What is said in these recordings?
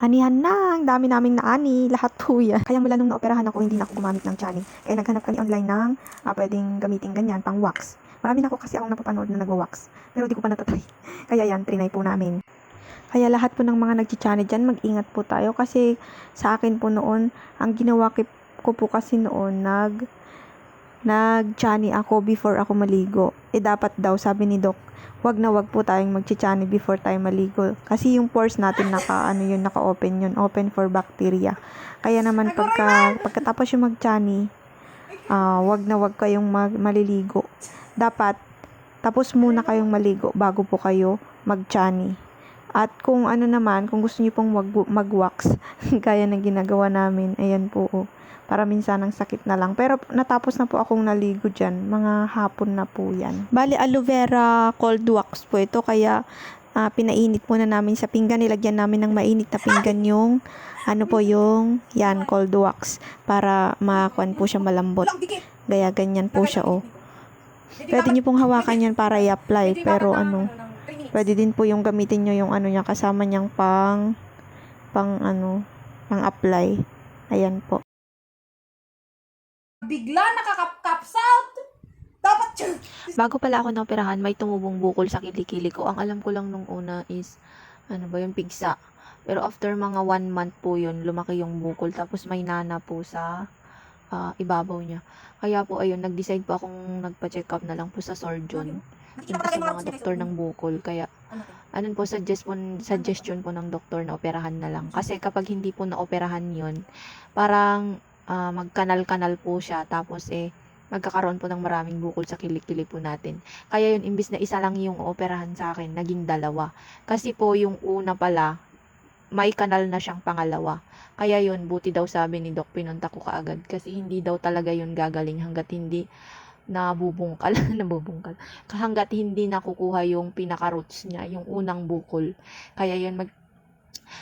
Anihan na, ang dami naming naani, lahat po yan. Kaya mula nung naoperahan ako, hindi na ako gumamit ng chani. Kaya naghanap kami online ng ah, pwedeng gamitin ganyan, pang wax. Marami na ako kasi akong napapanood na nagwa-wax. Pero di ko pa natatry. Kaya yan, trinay po namin. Kaya lahat po ng mga nagchichani dyan, mag-ingat po tayo. Kasi sa akin po noon, ang ginawa ko po kasi noon, nag nag-chani ako before ako maligo. Eh dapat daw, sabi ni Doc, wag na wag po tayong magchichani before tayo maligo. Kasi yung pores natin naka, ano yun, naka-open yun. Open for bacteria. Kaya naman pagka, pagkatapos yung magchani, ah wag na wag kayong mag, maliligo. Dapat, tapos muna kayong maligo bago po kayo magchani. At kung ano naman, kung gusto niyo pong mag, mag-wax, gaya ng ginagawa namin, ayan po, oh. para minsan ang sakit na lang. Pero natapos na po akong naligo dyan, mga hapon na po yan. Bali, aloe vera cold wax po ito, kaya ah, pinainit muna namin sa pinggan, nilagyan namin ng mainit na pinggan yung, ano po yung, yan, cold wax, para makuan po siya malambot. Gaya ganyan po siya, oh. Pwede niyo pong hawakan yan para i-apply, pero ano, Pwede din po yung gamitin nyo yung ano niya kasama niyang pang pang ano, pang apply. Ayan po. bigla nakakapsalt. Dapat yun. Bago pala ako naoperahan, may tumubong bukol sa kilikili ko. Ang alam ko lang nung una is, ano ba yung pigsa. Pero after mga one month po yun, lumaki yung bukol. Tapos may nana po sa ah, ibabaw niya. Kaya po, ayun, nag-decide po akong nagpa-check up na lang po sa surgeon. Yun po sa mga doktor ng bukol. Kaya, anong po, suggest po, suggestion po ng doktor na operahan na lang. Kasi kapag hindi po na-operahan yun, parang ah, magkanal-kanal po siya. Tapos eh, magkakaroon po ng maraming bukol sa kilikili po natin. Kaya yun, imbis na isa lang yung operahan sa akin, naging dalawa. Kasi po yung una pala, may kanal na siyang pangalawa. Kaya yun, buti daw sabi ni Doc, pinunta ko kaagad. Kasi hindi daw talaga yun gagaling hanggat hindi nabubungkal, nabubungkal. Hanggat hindi nakukuha yung pinaka-roots niya, yung unang bukol. Kaya yun, mag,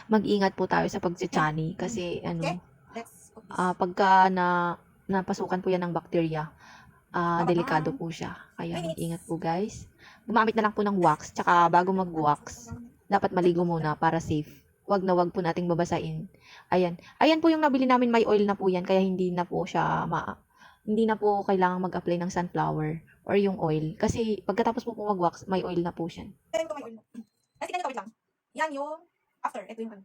mag-ingat po tayo sa pagtsichani. Kasi ano, Let's go. ah pagka na napasukan po yan ng bacteria, ah Baka- delikado po siya. Kaya mag-ingat po guys. Gumamit na lang po ng wax, tsaka bago mag-wax, dapat maligo muna para safe. Wag na wag po nating babasain. Ayan. Ayan po yung nabili namin, may oil na po yan, kaya hindi na po siya ma hindi na po kailangang mag-apply ng sunflower or yung oil. Kasi pagkatapos po po mag-wax, may oil na po siya. Ko may oil mo. Kasi ganito, lang. Yan yung after. Ito yung ano.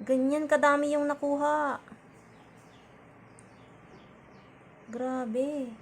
Ganyan kadami yung nakuha. Grabe.